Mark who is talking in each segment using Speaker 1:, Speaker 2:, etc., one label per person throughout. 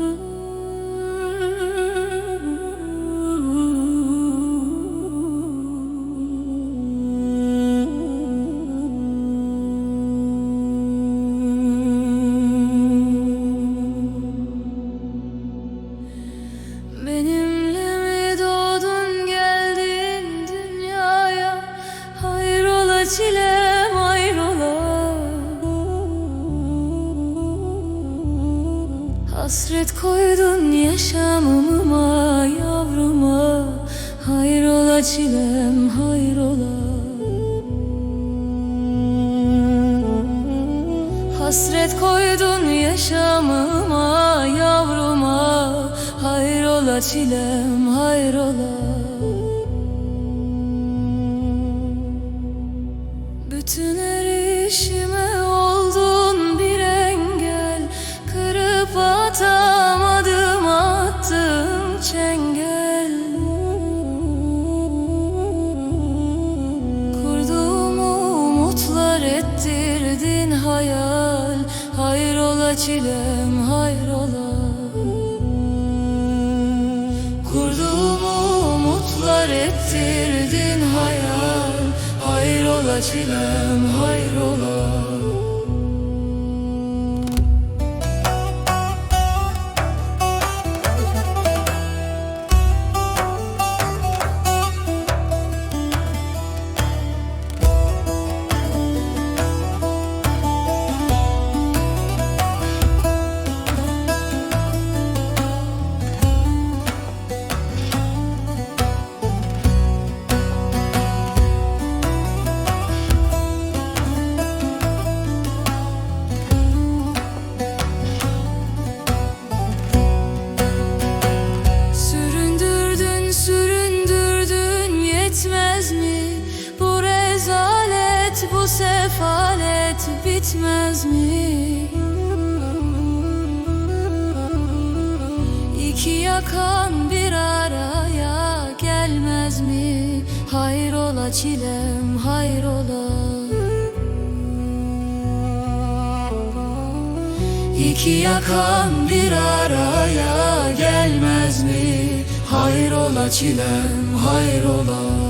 Speaker 1: Ooh. Hasret koydun yaşamıma yavruma. Hayrola çilem hayrola. Hasret koydun yaşamıma yavruma. Hayrola çilem hayrola. Bütün erişime ettirdin hayal Hayrola çilem hayrola. Kurduğum umutlar ettirdin hayal Hayrola çilem hayrola sefalet bitmez mi? İki yakan bir araya gelmez mi? Hayrola çilem hayrola İki yakan bir araya gelmez mi? Hayrola çilem hayrola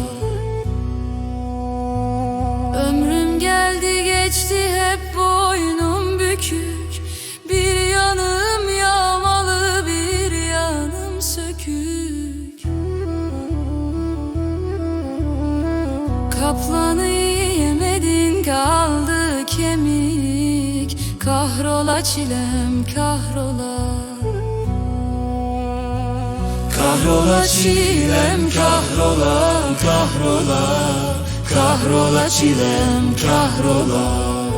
Speaker 1: Kahrola çilem kahrola. Kahrola çilem kahrola kahrola. Kahrola çilem kahrola